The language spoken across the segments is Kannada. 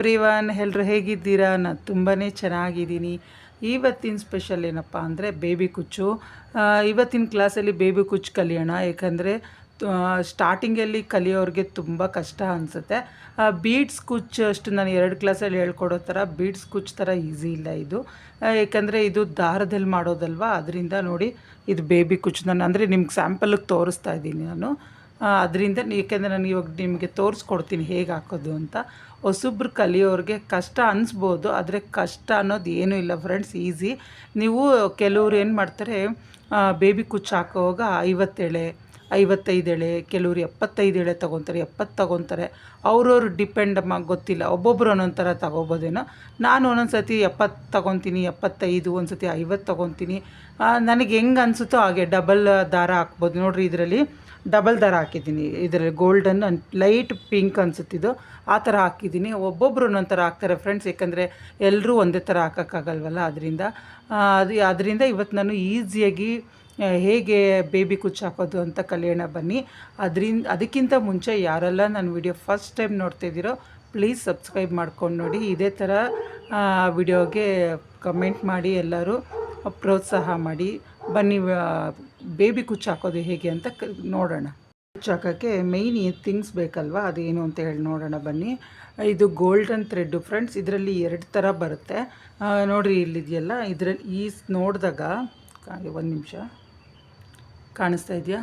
ಎವ್ರಿವನ್ ಎಲ್ಲರೂ ಹೇಗಿದ್ದೀರಾ? ನಾನು ತುಂಬಾ ಚೆನ್ನಾಗಿದ್ದೀನಿ. ಇವತ್ತಿನ ಸ್ಪೆಷಲ್ ಏನಪ್ಪ ಅಂದರೆ ಬೇಬಿ ಕುಚ್ಚು. ಇವತ್ತಿನ ಕ್ಲಾಸಲ್ಲಿ ಬೇಬಿ ಕುಚ್ಚು ಕಲಿಯೋಣ. ಯಾಕಂದರೆ ಸ್ಟಾರ್ಟಿಂಗಲ್ಲಿ ಕಲಿಯೋರಿಗೆ ತುಂಬ ಕಷ್ಟ ಅನಿಸುತ್ತೆ. ಬೀಡ್ಸ್ ಕುಚ್ಚು ಅಷ್ಟು ನಾನು ಎರಡು ಕ್ಲಾಸಲ್ಲಿ ಹೇಳ್ಕೊಡೋ ಥರ ಬೀಡ್ಸ್ ಕುಚ್ ಥರ ಈಸಿ ಇಲ್ಲ ಇದು. ಏಕೆಂದರೆ ಇದು ದಾರದಲ್ಲಿ ಮಾಡೋದಲ್ವ? ಅದರಿಂದ ನೋಡಿ ಇದು ಬೇಬಿ ಕುಚ್ ನಾನು ಅಂದರೆ ನಿಮ್ಗೆ ಸ್ಯಾಂಪಲ್ಗೆ ತೋರಿಸ್ತಾ ಇದ್ದೀನಿ ನಾನು. ಅದರಿಂದ ಏಕೆಂದರೆ ನಾನು ಇವಾಗ ನಿಮಗೆ ತೋರಿಸ್ಕೊಡ್ತೀನಿ ಹೇಗೆ ಹಾಕೋದು ಅಂತ. ಹೊಸಬ್ರು ಕಲಿಯೋರಿಗೆ ಕಷ್ಟ ಅನಿಸ್ಬೋದು, ಆದರೆ ಕಷ್ಟ ಅನ್ನೋದು ಏನೂ ಇಲ್ಲ ಫ್ರೆಂಡ್ಸ್ ಈಸಿ ನೀವು ಕೆಲವರು ಏನು ಮಾಡ್ತಾರೆ ಬೇಬಿ ಕುಚ್ಚು ಹಾಕೋವಾಗ ಐವತ್ತೆಳೆ ಐವತ್ತೈದು ಎಳೆ, ಕೆಲವರು ಎಪ್ಪತ್ತೈದು ಎಳೆ ತೊಗೊತಾರೆ, ಎಪ್ಪತ್ತು ತೊಗೊತಾರೆ. ಅವ್ರವ್ರು ಡಿಪೆಂಡ್ ಅಮ್ಮ ಗೊತ್ತಿಲ್ಲ. ಒಬ್ಬೊಬ್ರು ಒಂದೊಂದು ಥರ ತೊಗೋಬೋದೇನೋ. ನಾನು ಒಂದೊಂದು ಸತಿ ಎಪ್ಪತ್ತು ತೊಗೊತೀನಿ, ಎಪ್ಪತ್ತೈದು ಒಂದು ಸತಿ ಐವತ್ತು ತೊಗೊತೀನಿ. ನನಗೆ ಹೆಂಗೆ ಅನಿಸುತ್ತೋ ಹಾಗೆ ಡಬಲ್ ದಾರ ಹಾಕ್ಬೋದು. ನೋಡಿರಿ ಇದರಲ್ಲಿ ಡಬಲ್ ದರ ಹಾಕಿದ್ದೀನಿ. ಇದರಲ್ಲಿ ಗೋಲ್ಡನ್ ಲೈಟ್ ಪಿಂಕ್ ಅನಿಸುತ್ತಿದ್ದು ಆ ಥರ ಹಾಕಿದ್ದೀನಿ. ಒಬ್ಬೊಬ್ರು ಒಂದೊಂದು ಥರ ಹಾಕ್ತಾರೆ ಫ್ರೆಂಡ್ಸ್. ಏಕೆಂದರೆ ಎಲ್ಲರೂ ಒಂದೇ ಥರ ಹಾಕೋಕ್ಕಾಗಲ್ವಲ್ಲ? ಅದರಿಂದ ಅದು, ಅದರಿಂದ ಇವತ್ತು ನಾನು ಈಸಿಯಾಗಿ ಹೇಗೆ ಬೇಬಿ ಕುಚ್ಚು ಹಾಕೋದು ಅಂತ ಕಲಿಯೋಣ ಬನ್ನಿ. ಅದರಿಂದ, ಅದಕ್ಕಿಂತ ಮುಂಚೆ ಯಾರೆಲ್ಲ ನನ್ನ ವಿಡಿಯೋ ಫಸ್ಟ್ ಟೈಮ್ ನೋಡ್ತಿದ್ದೀರೋ ಪ್ಲೀಸ್ ಸಬ್ಸ್ಕ್ರೈಬ್ ಮಾಡ್ಕೊಂಡು ನೋಡಿ. ಇದೇ ಥರ ವಿಡಿಯೋಗೆ ಕಮೆಂಟ್ ಮಾಡಿ ಎಲ್ಲರೂ ಪ್ರೋತ್ಸಾಹ ಮಾಡಿ. ಬನ್ನಿ ಬೇಬಿ ಕುಚ್ಚು ಹಾಕೋದು ಹೇಗೆ ಅಂತ ನೋಡೋಣ. ಕುಚ್ಚು ಹಾಕೋಕ್ಕೆ ಮೈನ್ ಥಿಂಗ್ಸ್ ಬೇಕಲ್ವಾ? ಅದೇನು ಅಂತ ಹೇಳಿ ನೋಡೋಣ ಬನ್ನಿ. ಇದು ಗೋಲ್ಡನ್ ಥ್ರೆಡ್ ಫ್ರೆಂಡ್ಸ್ ಇದರಲ್ಲಿ ಎರಡು ಥರ ಬರುತ್ತೆ. ನೋಡಿರಿ, ಇಲ್ಲಿದೆಯಲ್ಲ, ಇದರಲ್ಲಿ ಈ ನೋಡಿದಾಗ ಒಂದು ನಿಮಿಷ. ಕಾಣಿಸ್ತಾ ಇದೆಯಾ?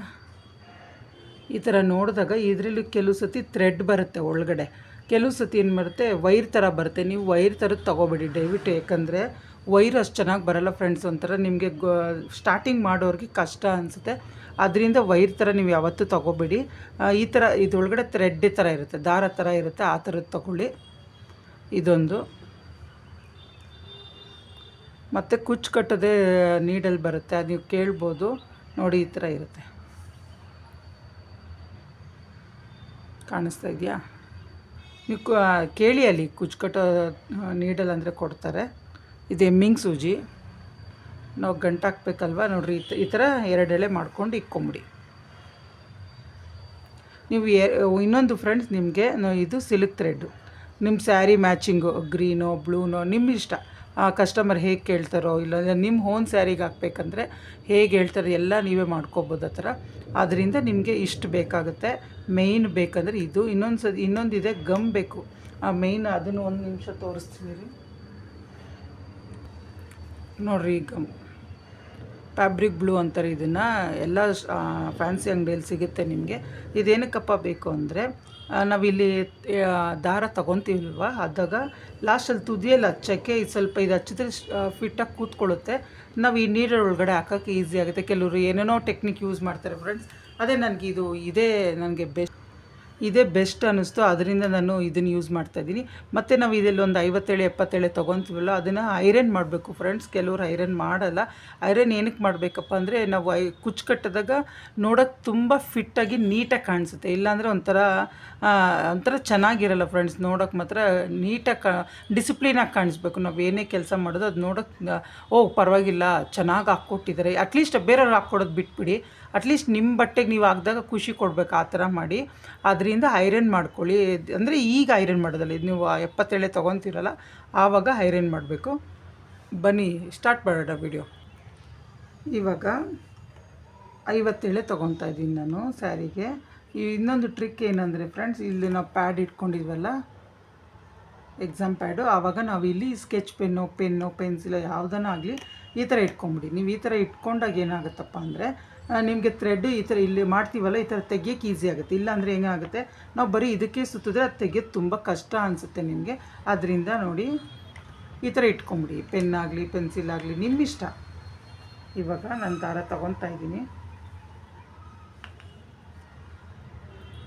ಈ ಥರ ನೋಡಿದಾಗ ಇದರಲ್ಲಿ ಕೆಲವು ಸತಿ ಥ್ರೆಡ್ ಬರುತ್ತೆ ಒಳಗಡೆ. ಕೆಲವು ಸತಿ ಏನು ಬರುತ್ತೆ ವೈರ್ ಥರ ಬರುತ್ತೆ. ನೀವು ವೈರ್ ಥರದ್ದು ತೊಗೋಬೇಡಿ ದಯವಿಟ್ಟು, ಯಾಕಂದರೆ ವೈರ್ ಅಷ್ಟು ಚೆನ್ನಾಗಿ ಬರಲ್ಲ ಫ್ರೆಂಡ್ಸ್ ಒಂಥರ. ನಿಮಗೆ ಸ್ಟಾರ್ಟಿಂಗ್ ಮಾಡೋರಿಗೆ ಕಷ್ಟ ಅನಿಸುತ್ತೆ. ಅದರಿಂದ ವೈರ್ ಥರ ನೀವು ಯಾವತ್ತೂ ತೊಗೋಬೇಡಿ. ಈ ಥರ ಇದೊಳಗಡೆ ಥ್ರೆಡ್ ಥರ ಇರುತ್ತೆ. ದಾರ ಥರ ಇರುತ್ತೆ. ಆ ಥರದ್ದು ತೊಗೊಳ್ಳಿ. ಇದೊಂದು. ಮತ್ತು ಕುಚ್ಚು ಕಟ್ಟೋದೇ ನೀಡಲ್ಲಿ ಬರುತ್ತೆ. ಅದು ನೀವು ಕೇಳ್ಬೋದು. ನೋಡಿ, ಈ ಥರ ಇರುತ್ತೆ. ಕಾಣಿಸ್ತಾ ಇದೆಯಾ? ನೀವು ಕೇಳಿ ಅಲ್ಲಿ ಕುಚ್ಚು ಕಟ್ಟೋ ನೀಡಲ್ ಅಂದರೆ ಕೊಡ್ತಾರೆ. ಇದು ಎಮ್ಮಿಂಗ್ ಸೂಜಿ. ನಾವು ಗಂಟು ಹಾಕ್ಬೇಕಲ್ವ ನೋಡಿರಿ, ಈ ಥರ ಎರಡು ಎಳೆ ಮಾಡ್ಕೊಂಡು ಇಕ್ಕೊಂಬಿಡಿ. ನೀವು ಇನ್ನೊಂದು ಫ್ರೆಂಡ್ಸ್ ನಿಮಗೆ ಇದು ಸಿಲ್ಕ್ ಥ್ರೆಡ್ಡು ನಿಮ್ಮ ಸ್ಯಾರಿ ಮ್ಯಾಚಿಂಗು, ಗ್ರೀನೋ, ಬ್ಲೂನೋ ನಿಮ್ಮ ಇಷ್ಟ. ಕಸ್ಟಮರ್ ಹೇಗೆ ಕೇಳ್ತಾರೋ, ಇಲ್ಲ ನಿಮ್ಮ ಹೋನ್ ಸ್ಯಾರಿಗೆ ಹಾಕ್ಬೇಕಂದ್ರೆ ಹೇಗೆ ಹೇಳ್ತಾರೆ ಎಲ್ಲ ನೀವೇ ಮಾಡ್ಕೋಬೋದು ಆ ಥರ. ಆದ್ದರಿಂದ ನಿಮಗೆ ಇಷ್ಟು ಬೇಕಾಗುತ್ತೆ. ಮೇಯ್ನ್ ಬೇಕಂದರೆ ಇದು. ಇನ್ನೊಂದು ಸತಿ ಇನ್ನೊಂದಿದೆ ಗಮ್ ಬೇಕು. ಆ ಮೇಯ್ನ್ ಅದನ್ನು ಒಂದು ನಿಮಿಷ ತೋರಿಸ್ತೀನಿ ನೋಡ್ರಿ ಈಗ ಫ್ಯಾಬ್ರಿಕ್ ಬ್ಲೂ ಅಂತಾರೆ ಇದನ್ನು, ಎಲ್ಲ ಫ್ಯಾನ್ಸಿ ಅಂಗಡಿಯಲ್ಲಿ ಸಿಗುತ್ತೆ ನಿಮಗೆ. ಇದೇನಕ್ಕಪ್ಪ ಬೇಕು ಅಂದರೆ ನಾವಿಲ್ಲಿ ದಾರ ತೊಗೊತೀವಲ್ವ? ಆದಾಗ ಲಾಸ್ಟಲ್ಲಿ ತುದಿಯಲ್ಲಿ ಹಚ್ಚೋಕ್ಕೆ ಇದು ಸ್ವಲ್ಪ ಇದು ಹಚ್ಚಿದ್ರೆ ಫಿಟ್ಟಾಗಿ ಕೂತ್ಕೊಳ್ಳುತ್ತೆ. ನಾವು ಈ ನೀರ ಒಳಗಡೆ ಹಾಕೋಕ್ಕೆ ಈಸಿ ಆಗುತ್ತೆ. ಕೆಲವರು ಏನೇನೋ ಟೆಕ್ನಿಕ್ ಯೂಸ್ ಮಾಡ್ತಾರೆ ಫ್ರೆಂಡ್ಸ್ ಅದೇ ನನಗೆ ಇದು, ಇದೇ ನನಗೆ ಬೆಸ್ಟ್ ಇದೇ ಬೆಸ್ಟ್ ಅನ್ನಿಸ್ತು. ಅದರಿಂದ ನಾನು ಇದನ್ನು ಯೂಸ್ ಮಾಡ್ತಾ ಇದ್ದೀನಿ. ಮತ್ತು ನಾವು ಇದರಲ್ಲಿ ಒಂದು ಐವತ್ತೇಳು, ಎಪ್ಪತ್ತೇಳು ತೊಗೊತೀವಲ್ಲ, ಅದನ್ನು ಐರನ್ ಮಾಡಬೇಕು ಫ್ರೆಂಡ್ಸ್ ಕೆಲವರು ಐರನ್ ಮಾಡಲ್ಲ. ಐರನ್ ಏನಕ್ಕೆ ಮಾಡಬೇಕಪ್ಪ ಅಂದರೆ, ನಾವು ಐ, ಕುಚ್ಚು ಕಟ್ಟಿದಾಗ ನೋಡೋಕ್ಕೆ ತುಂಬ ಫಿಟ್ಟಾಗಿ ನೀಟಾಗಿ ಕಾಣಿಸುತ್ತೆ. ಇಲ್ಲಾಂದರೆ ಒಂಥರ ಒಂಥರ ಚೆನ್ನಾಗಿರಲ್ಲ ಫ್ರೆಂಡ್ಸ್ ನೋಡೋಕ್ಕೆ ಮಾತ್ರ ನೀಟಾಗಿ ಕಾ ಡಿಸಿಪ್ಲಿನಾಗಿ ಕಾಣಿಸ್ಬೇಕು. ನಾವು ಏನೇ ಕೆಲಸ ಮಾಡೋದು, ಅದು ನೋಡೋಕ್ಕೆ ಓ, ಪರವಾಗಿಲ್ಲ, ಚೆನ್ನಾಗಿ ಹಾಕ್ಕೊಟ್ಟಿದ್ದಾರೆ. ಅಟ್ಲೀಸ್ಟ್ ಬೇರೆಯವ್ರು ಹಾಕ್ಕೊಡೋದು ಬಿಟ್ಬಿಡಿ. ಅಟ್ಲೀಸ್ಟ್ ನಿಮ್ಮ ಬಟ್ಟೆಗೆ ನೀವು ಹಾಕಿದಾಗ ಖುಷಿ ಕೊಡಬೇಕು ಆ ಥರ ಮಾಡಿ. ಅದರಿಂದ ಐರನ್ ಮಾಡ್ಕೊಳ್ಳಿ. ಅಂದರೆ ಈಗ ಐರನ್ ಮಾಡೋದಲ್ಲ, ಇದು ನೀವು ಎಪ್ಪತ್ತೇಳೆ ತೊಗೊತೀರಲ್ಲ, ಆವಾಗ ಐರನ್ ಮಾಡಬೇಕು. ಬನ್ನಿ ಸ್ಟಾರ್ಟ್ ಮಾಡೋಣ ವಿಡಿಯೋ ಇವಾಗ ಐವತ್ತೇಳೆ ತೊಗೊತಾ ಇದ್ದೀನಿ ನಾನು ಸ್ಯಾರಿಗೆ. ಇನ್ನೊಂದು ಟ್ರಿಕ್ ಏನಂದರೆ ಫ್ರೆಂಡ್ಸ್ ಇಲ್ಲಿ ನಾವು ಪ್ಯಾಡ್ ಇಟ್ಕೊಂಡಿದ್ವಲ್ಲ ಎಕ್ಸಾಮ್ ಪ್ಯಾಡು ಆವಾಗ ನಾವು ಇಲ್ಲಿ ಸ್ಕೆಚ್ ಪೆನ್ನು ಪೆನ್ನು ಪೆನ್ಸಿಲ್ ಯಾವುದನ್ನ ಆಗಲಿ ಈ ಥರ ಇಟ್ಕೊಂಬಿಡಿ. ನೀವು ಈ ಥರ ಇಟ್ಕೊಂಡಾಗ ಏನಾಗುತ್ತಪ್ಪ ಅಂದರೆ ನಿಮಗೆ ಥ್ರೆಡ್ ಈ ಥರ ಇಲ್ಲಿ ಮಾಡ್ತೀವಲ್ಲ, ಈ ಥರ ತೆಗಿಯೋಕ್ಕೆ ಈಸಿ ಆಗುತ್ತೆ. ಇಲ್ಲಾಂದರೆ ಹೆಂಗಾಗುತ್ತೆ ನಾವು ಬರೀ ಇದಕ್ಕೆ ಸುತ್ತಿದ್ರೆ ಅದು ತೆಗಿಯೋದು ತುಂಬ ಕಷ್ಟ ಅನಿಸುತ್ತೆ ನಿಮಗೆ. ಅದರಿಂದ ನೋಡಿ, ಈ ಥರ ಇಟ್ಕೊಂಬಿಡಿ. ಪೆನ್ನಾಗಲಿ ಪೆನ್ಸಿಲ್ ಆಗಲಿ ನಿಮ್ಮ ಇಷ್ಟ ಇವಾಗ ನಾನು ದಾರ ತೊಗೊತಾ ಇದ್ದೀನಿ.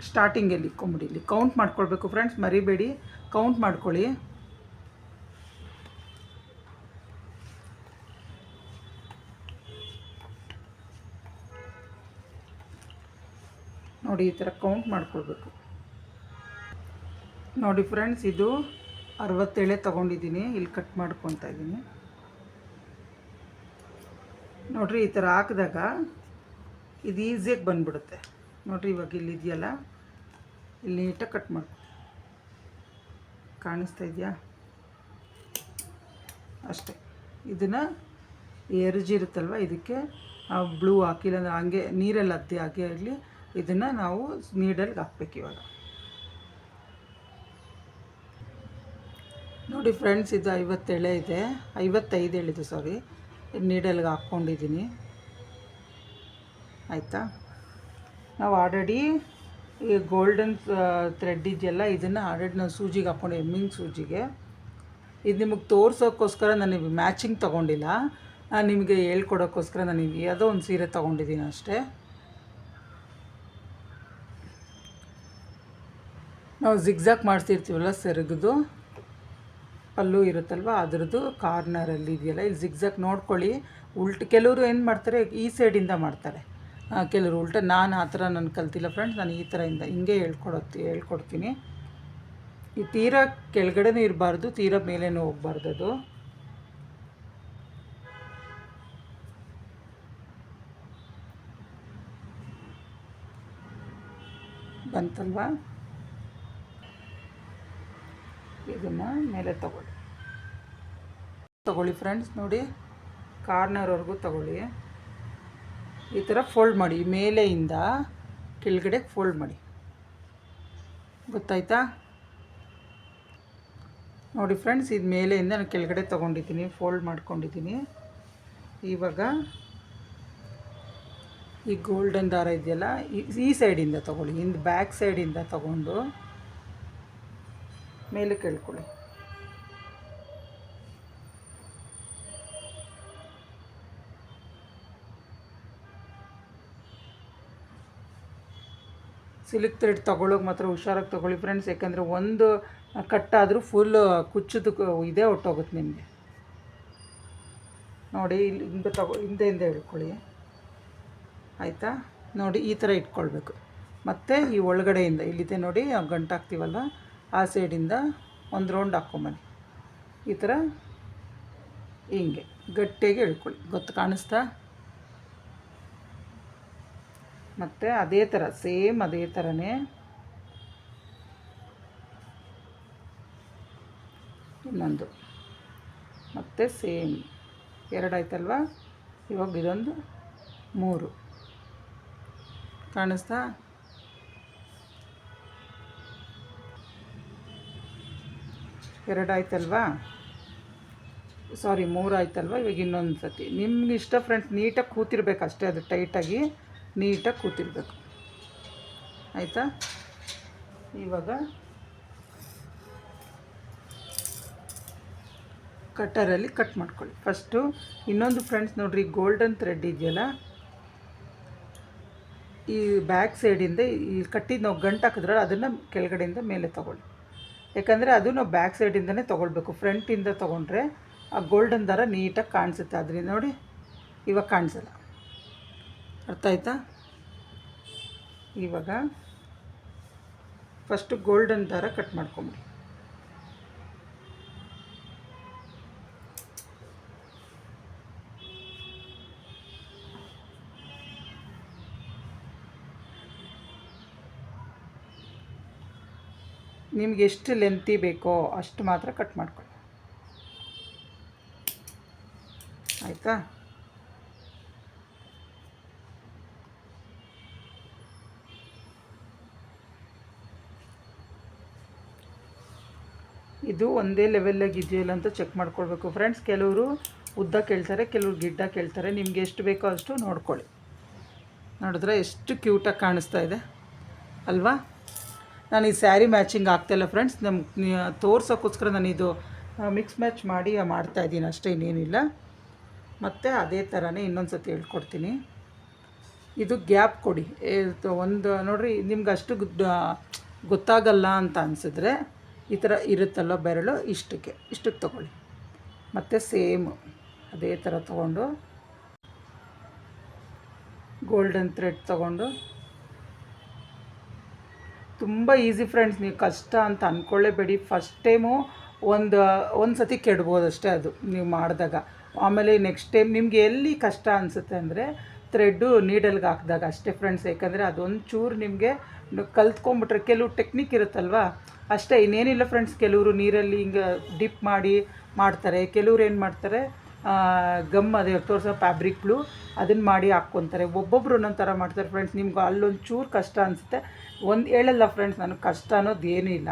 ಸ್ಟಾರ್ಟಿಂಗಲ್ಲಿ ಇಟ್ಕೊಂಬಿಡಿ. ಇಲ್ಲಿ ಕೌಂಟ್ ಮಾಡ್ಕೊಳ್ಬೇಕು ಫ್ರೆಂಡ್ಸ್ ಮರಿಬೇಡಿ. ಕೌಂಟ್ ಮಾಡ್ಕೊಳ್ಳಿ. ನೋಡಿ ಈ ಥರ ಕೌಂಟ್ ಮಾಡ್ಕೊಳ್ಬೇಕು. ನೋಡಿ ಫ್ರೆಂಡ್ಸ್ ಇದು ಅರವತ್ತೇಳೆ ತೊಗೊಂಡಿದ್ದೀನಿ. ಇಲ್ಲಿ ಕಟ್ ಮಾಡ್ಕೊತಾ ಇದ್ದೀನಿ. ನೋಡಿರಿ ಈ ಥರ ಹಾಕಿದಾಗ ಇದು ಈಸಿಯಾಗಿ ಬಂದ್ಬಿಡುತ್ತೆ. ನೋಡಿರಿ ಇವಾಗ ಇಲ್ಲಿ ಇದೆಯಲ್ಲ, ಇಲ್ಲಿ ನೀಟಾಗಿ ಕಟ್ ಮಾಡ್ಕೊ ಕಾಣಿಸ್ತಾ ಇದೆಯಾ? ಅಷ್ಟೇ. ಇದನ್ನು ಎರಜಿರುತ್ತಲ್ವ ಇದಕ್ಕೆ ಬ್ಲೂ ಹಾಕಿಲ್ಲ ಅಂದರೆ ಹಂಗೆ ನೀರಲ್ಲಿ ಹಾಗೆ ಆಗಲಿ ಇದನ್ನು ನಾವು ನೀಡಲ್ಗೆ ಹಾಕ್ಬೇಕು ಇವಾಗ. ನೋಡಿ ಫ್ರೆಂಡ್ಸ್ ಇದು ಐವತ್ತೆಳೆ ಇದೆ. ಐವತ್ತೈದು ಹೇಳಿದ್ದು ಸಾರಿ ನೀಡಲ್ಗೆ ಹಾಕ್ಕೊಂಡಿದ್ದೀನಿ. ಆಯಿತಾ? ನಾವು ಆಲ್ರೆಡಿ ಈ ಗೋಲ್ಡನ್ ಥ್ರೆಡ್ ಇದೆಯಲ್ಲ, ಇದನ್ನು ಆಲ್ರೆಡಿ ನಾವು ಸೂಜಿಗೆ ಹಾಕ್ಕೊಂಡು ಎಮ್ಮಿಂಗ್ ಸೂಜಿಗೆ. ಇದು ನಿಮಗೆ ತೋರಿಸೋಕ್ಕೋಸ್ಕರ ನಾನು ಮ್ಯಾಚಿಂಗ್ ತೊಗೊಂಡಿಲ್ಲ. ನಾನು ನಿಮಗೆ ಹೇಳ್ಕೊಡೋಕ್ಕೋಸ್ಕರ ನಾನು ಯಾವುದೋ ಒಂದು ಸೀರೆ ತೊಗೊಂಡಿದ್ದೀನಿ ಅಷ್ಟೇ. ನಾವು ಜಿಗ್ಜಾಕ್ ಮಾಡ್ತಿರ್ತೀವಲ್ಲ ಸೆರಗದು, ಪಲ್ಲು ಇರುತ್ತಲ್ವ ಅದರದ್ದು ಕಾರ್ನರಲ್ಲಿ ಇದೆಯಲ್ಲ, ಇಲ್ಲಿ ಜಿಗ್ಜಾಕ್ ನೋಡ್ಕೊಳ್ಳಿ. ಉಲ್ಟ ಕೆಲವರು ಏನು ಮಾಡ್ತಾರೆ, ಈ ಸೈಡಿಂದ ಮಾಡ್ತಾರೆ. ಕೆಲವರು ಉಲ್ಟ, ನಾನು ಆ ಥರ ನಾನು ಕಲ್ತಿಲ್ಲ ಫ್ರೆಂಡ್ಸ್ ನಾನು ಈ ಥರದಿಂದ ಹಿಂಗೆ ಹೇಳ್ಕೊಡತ್ತಿ ಹೇಳ್ಕೊಡ್ತೀನಿ. ಈ ತೀರಾ ಕೆಳಗಡೆನೂ ಇರಬಾರ್ದು, ತೀರಾ ಮೇಲೇನೂ ಹೋಗ್ಬಾರ್ದು ಅದು. ಬಂತಲ್ವಾ? ಇದನ್ನು ಮೇಲೆ ತಗೊಳ್ಳಿ. ತಗೊಳ್ಳಿ ಫ್ರೆಂಡ್ಸ್ ನೋಡಿ ಕಾರ್ನರ್ವರೆಗೂ ತಗೊಳ್ಳಿ. ಈ ಥರ ಫೋಲ್ಡ್ ಮಾಡಿ, ಮೇಲೆಯಿಂದ ಕೆಳಗಡೆ ಫೋಲ್ಡ್ ಮಾಡಿ. ಗೊತ್ತಾಯ್ತಾ? ನೋಡಿ ಫ್ರೆಂಡ್ಸ್ ಇದು ಮೇಲೆಯಿಂದ ನಾನು ಕೆಳಗಡೆ ತೊಗೊಂಡಿದ್ದೀನಿ ಫೋಲ್ಡ್ ಮಾಡ್ಕೊಂಡಿದ್ದೀನಿ. ಇವಾಗ ಈ ಗೋಲ್ಡನ್ ದಾರ ಇದೆಯಲ್ಲ, ಈ- ಸೈಡಿಂದ ತೊಗೊಳ್ಳಿ, ಹಿಂದೆ ಬ್ಯಾಕ್ ಸೈಡಿಂದ ತಗೊಂಡು ಮೇಲೆ ಕೇಳ್ಕೊಳ್ಳಿ. ಸಿಲ್ಕ್ ಥ್ರೆಡ್ ತೊಗೊಳ್ಳೋಕೆ ಮಾತ್ರ ಹುಷಾರಾಗಿ ತೊಗೊಳ್ಳಿ ಫ್ರೆಂಡ್ಸ್, ಯಾಕಂದರೆ ಒಂದು ಕಟ್ಟಾದರೂ ಫುಲ್ ಕುಚ್ಚದು ಇದೇ ಹೊಟ್ಟೋಗುತ್ತೆ ನಿಮಗೆ. ನೋಡಿ, ಇಲ್ಲಿ ಹಿಂದೆ ತಗೊ ಹಿಂದೆ ಹಿಂದೆ ಹಿಡ್ಕೊಳ್ಳಿ ಆಯಿತಾ? ನೋಡಿ, ಈ ಥರ ಇಟ್ಕೊಳ್ಬೇಕು. ಮತ್ತು ಈ ಒಳಗಡೆಯಿಂದ, ಇಲ್ಲಿದೆ ನೋಡಿ ಗಂಟಾಗ್ತೀವಲ್ಲ ಆ ಸೈಡಿಂದ ಒಂದು ರೌಂಡ್ ಹಾಕ್ಕೊಂಬನ್ನಿ ಈ ಥರ ಹಿಂಗೆ ಗಟ್ಟಿಯಾಗಿ ಇಳ್ಕೊಳ್ಳಿ ಗೊತ್ತು ಕಾಣಿಸ್ತಾ? ಮತ್ತು ಅದೇ ಥರ ಸೇಮ್ ಅದೇ ಥರನೇ ಇನ್ನೊಂದು. ಮತ್ತು ಸೇಮ್. ಎರಡಾಯ್ತಲ್ವಾ ಇವಾಗ ಇದೊಂದು ಮೂರು. ಕಾಣಿಸ್ತಾ? ಎರಡಾಯ್ತಲ್ವಾ? ಸಾರಿ ಮೂರು ಆಯ್ತಲ್ವಾ ಇವಾಗ ಇನ್ನೊಂದು ಸತಿ ನಿಮ್ಗೆ ಇಷ್ಟ ಫ್ರೆಂಡ್ಸ್ ನೀಟಾಗಿ ಕೂತಿರ್ಬೇಕು ಅಷ್ಟೇ, ಅದು ಟೈಟಾಗಿ ನೀಟಾಗಿ ಕೂತಿರ್ಬೇಕು. ಆಯಿತಾ? ಇವಾಗ ಕಟ್ಟರಲ್ಲಿ ಕಟ್ ಮಾಡ್ಕೊಳ್ಳಿ. ಫಸ್ಟು ಇನ್ನೊಂದು ಫ್ರೆಂಡ್ಸ್ ನೋಡಿರಿ ಗೋಲ್ಡನ್ ಥ್ರೆಡ್ ಇದೆಯಲ್ಲ? ಈ ಬ್ಯಾಕ್ ಸೈಡಿಂದ ಈ ಕಟ್ಟಿದ್ದು ನಾವು ಗಂಟು ಹಾಕಿದ್ರೆ ಅದನ್ನು ಕೆಳಗಡೆಯಿಂದ ಮೇಲೆ ತೊಗೊಳ್ಳಿ. ಯಾಕಂದರೆ ಅದು ನಾವು ಬ್ಯಾಕ್ ಸೈಡಿಂದನೇ ತೊಗೊಳ್ಬೇಕು. ಫ್ರಂಟಿಂದ ತೊಗೊಂಡ್ರೆ ಆ ಗೋಲ್ಡನ್ ದಾರ ನೀಟಾಗಿ ಕಾಣಿಸುತ್ತೆ ಅದರಿಂದ. ನೋಡಿ, ಇವಾಗ ಕಾಣಿಸಲ್ಲ. ಅರ್ಥ ಆಯ್ತಾ? ಇವಾಗ ಫಸ್ಟು ಗೋಲ್ಡನ್ ದಾರ ಕಟ್ ಮಾಡ್ಕೊಂಬಿಡಿ. ನಿಮ್ಗೆ ಎಷ್ಟು ಲೆಂತಿ ಬೇಕೋ ಅಷ್ಟು ಮಾತ್ರ ಕಟ್ ಮಾಡ್ಕೊಳ್ಳಿ ಆಯಿತಾ? ಇದು ಒಂದೇ ಲೆವೆಲ್ಲಾಗಿ ಇದೆಯಲ್ಲ ಅಂತ ಚೆಕ್ ಮಾಡ್ಕೊಳ್ಬೇಕು. ಫ್ರೆಂಡ್ಸ್ ಕೆಲವರು ಉದ್ದ ಕೇಳ್ತಾರೆ, ಕೆಲವರು ಗಿಡ್ಡ ಕೇಳ್ತಾರೆ. ನಿಮ್ಗೆ ಎಷ್ಟು ಬೇಕೋ ಅಷ್ಟು ನೋಡ್ಕೊಳ್ಳಿ. ನೋಡಿದ್ರೆ ಎಷ್ಟು ಕ್ಯೂಟಾಗಿ ಕಾಣಿಸ್ತಾ ಇದೆ. ಅಲ್ವಾ? ನಾನು ಈ ಸ್ಯಾರಿ ಮ್ಯಾಚಿಂಗ್ ಆಗ್ತಾಯಿಲ್ಲ ಫ್ರೆಂಡ್ಸ್ ನಮ್ಗೆ ತೋರ್ಸೋಕ್ಕೋಸ್ಕರ ನಾನು ಇದು ಮಿಕ್ಸ್ ಮ್ಯಾಚ್ ಮಾಡಿ ಮಾಡ್ತಾ ಇದ್ದೀನಿ. ಅಷ್ಟೇ ಇನ್ನೇನಿಲ್ಲ. ಮತ್ತು ಅದೇ ಥರನೇ ಇನ್ನೊಂದು ಸತಿ ಹೇಳ್ಕೊಡ್ತೀನಿ. ಇದು ಗ್ಯಾಪ್ ಕೊಡಿ. ಒಂದು, ನೋಡಿರಿ, ನಿಮ್ಗೆ ಅಷ್ಟು ಗೊತ್ತಾಗಲ್ಲ ಅಂತ ಅನಿಸಿದ್ರೆ ಈ ಥರ ಇರುತ್ತಲ್ಲ ಬೆರಳು, ಇಷ್ಟಕ್ಕೆ ಇಷ್ಟಕ್ಕೆ ತೊಗೊಳ್ಳಿ. ಮತ್ತು ಸೇಮ್ ಅದೇ ಥರ ತೊಗೊಂಡು ಗೋಲ್ಡನ್ ಥ್ರೆಡ್ ತೊಗೊಂಡು ತುಂಬ ಈಸಿ ಫ್ರೆಂಡ್ಸ್ ನೀವು ಕಷ್ಟ ಅಂತ ಅಂದ್ಕೊಳ್ಳೇಬೇಡಿ ಫಸ್ಟ್ ಟೈಮು ಒಂದು ಒಂದು ಸತಿ ಕೆಡ್ಬೋದು ಅಷ್ಟೇ ಅದು ನೀವು ಮಾಡಿದಾಗ. ಆಮೇಲೆ ನೆಕ್ಸ್ಟ್ ಟೈಮ್ ನಿಮಗೆ ಎಲ್ಲಿ ಕಷ್ಟ ಅನಿಸುತ್ತೆ ಅಂದರೆ ಥ್ರೆಡ್ಡು ನೀಡಲ್ಗೆ ಹಾಕಿದಾಗ ಅಷ್ಟೇ ಫ್ರೆಂಡ್ಸ್ ಅದೊಂದು ಚೂರು ನಿಮಗೆ ಕಲ್ತ್ಕೊಂಬಿಟ್ರೆ ಕೆಲವು ಟೆಕ್ನಿಕ್ ಇರುತ್ತಲ್ವಾ? ಅಷ್ಟೇ, ಇನ್ನೇನಿಲ್ಲ ಫ್ರೆಂಡ್ಸ್ ಕೆಲವರು ನೀರಲ್ಲಿ ಹಿಂಗೆ ಡಿಪ್ ಮಾಡಿ ಮಾಡ್ತಾರೆ. ಕೆಲವ್ರು ಏನು ಮಾಡ್ತಾರೆ? ಗಮ್ ಅದೇ ತೋರಿಸೋ ಫ್ಯಾಬ್ರಿಕ್ಗಳು ಅದನ್ನು ಮಾಡಿ ಹಾಕ್ಕೊತಾರೆ. ಒಬ್ಬೊಬ್ರು ಒಂದೊಂದು ಥರ ಮಾಡ್ತಾರೆ ಫ್ರೆಂಡ್ಸ್ ನಿಮ್ಗೆ ಅಲ್ಲೊಂದು ಚೂರು ಕಷ್ಟ ಅನಿಸುತ್ತೆ. ಒಂದು ಹೇಳಲ್ಲ ಫ್ರೆಂಡ್ಸ್ ನನಗೆ ಕಷ್ಟ ಅನ್ನೋದು ಇಲ್ಲ.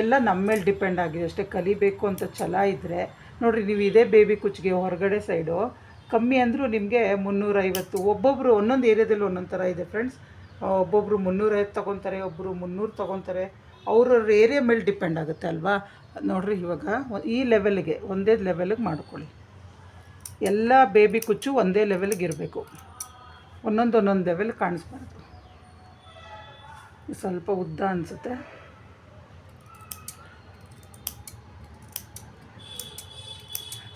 ಎಲ್ಲ ನಮ್ಮ ಮೇಲೆ ಡಿಪೆಂಡ್ ಆಗಿದೆ. ಅಷ್ಟೇ ಕಲಿಬೇಕು ಅಂತ ಛಲ ಇದ್ದರೆ ನೋಡಿರಿ, ನೀವು ಇದೇ ಬೇಬಿ ಕುಚ್ಚಿಗೆ ಹೊರಗಡೆ ಸೈಡು ಕಮ್ಮಿ ಅಂದರೂ ನಿಮಗೆ ಮುನ್ನೂರೈವತ್ತು. ಒಬ್ಬೊಬ್ಬರು ಒಂದೊಂದು ಏರಿಯಾದಲ್ಲಿ ಒಂದೊಂದು ಥರ ಇದೆ ಫ್ರೆಂಡ್ಸ್ ಒಬ್ಬೊಬ್ಬರು ಮುನ್ನೂರೈವತ್ತು ತೊಗೊತಾರೆ ಒಬ್ಬರು ಮುನ್ನೂರು ತೊಗೊತಾರೆ. ಅವ್ರವ್ರ ಏರಿಯಾ ಮೇಲೆ ಡಿಪೆಂಡ್ ಆಗುತ್ತೆ ಅಲ್ವಾ? ನೋಡಿರಿ ಇವಾಗ, ಈ ಲೆವೆಲ್ಗೆ ಒಂದೇ ಲೆವೆಲ್ಗೆ ಮಾಡ್ಕೊಳ್ಳಿ. ಎಲ್ಲ ಬೇಬಿ ಕುಚ್ಚು ಒಂದೇ ಲೆವೆಲ್ಗೆ ಇರಬೇಕು. ಒಂದೊಂದು ಒಂದೊಂದು ಲೆವೆಲ್ ಕಾಣಿಸ್ಬಾರ್ದು. ಸ್ವಲ್ಪ ಉದ್ದ ಅನಿಸುತ್ತೆ.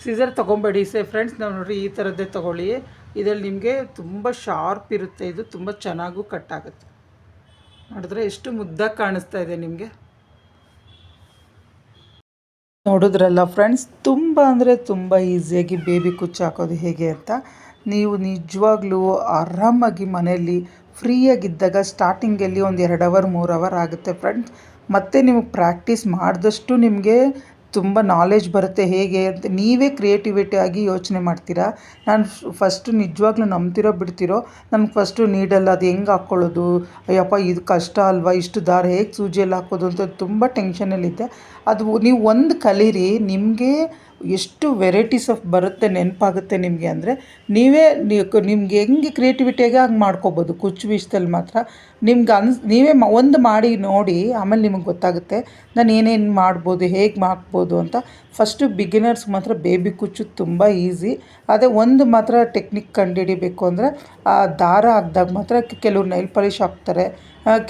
ಸೀಸರ್ ತೊಗೊಬೇಡಿ ಸೇ ಫ್ರೆಂಡ್ಸ್ ನಾವು ನೋಡಿರಿ ಈ ಥರದ್ದೇ ತೊಗೊಳ್ಳಿ. ಇದರಲ್ಲಿ ನಿಮಗೆ ತುಂಬ ಶಾರ್ಪ್ ಇರುತ್ತೆ, ಇದು ತುಂಬ ಚೆನ್ನಾಗೂ ಕಟ್ ಆಗುತ್ತೆ. ನೋಡಿದ್ರೆ ಎಷ್ಟು ಮುದ್ದಾಗಿ ಕಾಣಿಸ್ತಾ ಇದೆ ನಿಮಗೆ. ನೋಡಿದ್ರಲ್ಲ ಫ್ರೆಂಡ್ಸ್ ತುಂಬ ಅಂದರೆ ತುಂಬ ಈಸಿಯಾಗಿ ಬೇಬಿ ಕುಚ್ಚು ಹಾಕೋದು ಹೇಗೆ ಅಂತ. ನೀವು ನಿಜವಾಗ್ಲೂ ಆರಾಮಾಗಿ ಮನೆಯಲ್ಲಿ ಫ್ರೀಯಾಗಿದ್ದಾಗ ಸ್ಟಾರ್ಟಿಂಗಲ್ಲಿ ಒಂದು ಎರಡು ಅವರ್ ಮೂರು ಅವರ್ ಆಗುತ್ತೆ ಫ್ರೆಂಡ್ಸ್ ಮತ್ತೆ ನೀವು ಪ್ರಾಕ್ಟೀಸ್ ಮಾಡಿದಷ್ಟು ನಿಮಗೆ ತುಂಬ ನಾಲೆಜ್ ಬರುತ್ತೆ ಹೇಗೆ ಅಂತ ನೀವೇ ಕ್ರಿಯೇಟಿವಿಟಿ ಆಗಿ ಯೋಚನೆ ಮಾಡ್ತೀರಾ? ನಾನು ಫಸ್ಟು ನಿಜವಾಗ್ಲೂ ನಂಬ್ತಿರೋ ಬಿಡ್ತಿರೋ ನನಗೆ ಫಸ್ಟು ನೀಡಲ್ಲ, ಅದು ಹೆಂಗೆ ಹಾಕ್ಕೊಳ್ಳೋದು ಅಯ್ಯಪ್ಪ, ಇದು ಕಷ್ಟ ಅಲ್ವಾ? ಇಷ್ಟು ದಾರ ಹೇಗೆ ಸೂಜಿಯಲ್ಲಿ ಹಾಕೋದು ಅಂತ ತುಂಬ ಟೆನ್ಷನಲ್ಲಿದ್ದೆ ಅದು ನೀವು ಒಂದು ಕಲೀರಿ, ನಿಮಗೆ ಎಷ್ಟು ವೆರೈಟೀಸ್ ಆಫ್ ಬರುತ್ತೆ, ನೆನಪಾಗುತ್ತೆ ನಿಮಗೆ ಅಂದರೆ ನೀವೇ ನಿಮ್ಗೆ ಹೆಂಗೆ ಕ್ರಿಯೇಟಿವಿಟಿಯಾಗಿ ಹಂಗೆ ಮಾಡ್ಕೋಬೋದು, ಕುಚ್ಚು ವಿಷಯದಲ್ಲಿ ಮಾತ್ರ. ನಿಮ್ಗೆ ಅನ್ಸ್ ನೀವೇ ಒಂದು ಮಾಡಿ ನೋಡಿ, ಆಮೇಲೆ ನಿಮಗೆ ಗೊತ್ತಾಗುತ್ತೆ ನಾನು ಏನೇನು ಮಾಡ್ಬೋದು, ಹೇಗೆ ಹಾಕ್ಬೋದು ಅಂತ. ಫಸ್ಟು ಬಿಗಿನರ್ಸ್ ಮಾತ್ರ ಬೇಬಿ ಕುಚ್ಚು ತುಂಬ ಈಸಿ ಅದೇ ಒಂದು ಮಾತ್ರ ಟೆಕ್ನಿಕ್ ಕಂಡುಹಿಡಿಬೇಕು ಅಂದರೆ, ಆ ದಾರ ಹಾಕ್ದಾಗ ಮಾತ್ರ ಕೆಲವ್ರು ನೈಲ್ ಪಾಲಿಶ್ ಹಾಕ್ತಾರೆ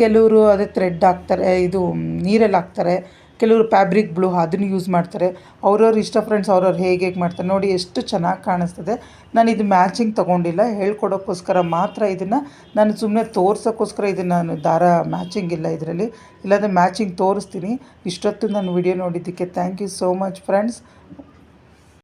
ಕೆಲವರು ಅದೇ ಥ್ರೆಡ್ ಹಾಕ್ತಾರೆ, ಇದು ನೀರಲ್ಲಿ ಹಾಕ್ತಾರೆ. ಕೆಲವರು ಫ್ಯಾಬ್ರಿಕ್ ಬ್ಲೂ ಅದನ್ನು ಯೂಸ್ ಮಾಡ್ತಾರೆ. ಅವ್ರವ್ರ ಇಷ್ಟ ಫ್ರೆಂಡ್ಸ್ ಅವ್ರವ್ರು ಹೇಗೆ ಹೇಗೆ ಮಾಡ್ತಾರೆ ನೋಡಿ ಎಷ್ಟು ಚೆನ್ನಾಗಿ ಕಾಣಿಸ್ತದೆ. ನಾನು ಇದು ಮ್ಯಾಚಿಂಗ್ ತೊಗೊಂಡಿಲ್ಲ. ಹೇಳ್ಕೊಡೋಕ್ಕೋಸ್ಕರ ಮಾತ್ರ ಇದನ್ನು ನಾನು ಸುಮ್ಮನೆ ತೋರ್ಸೋಕ್ಕೋಸ್ಕರ ಇದನ್ನು ನಾನು ದಾರ ಮ್ಯಾಚಿಂಗ್ ಇಲ್ಲ ಇದರಲ್ಲಿ. ಇಲ್ಲಾಂದರೆ ಮ್ಯಾಚಿಂಗ್ ತೋರಿಸ್ತೀನಿ. ಇಷ್ಟೊತ್ತು ನಾನು ವಿಡಿಯೋ ನೋಡಿದ್ದಕ್ಕೆ thank you so much friends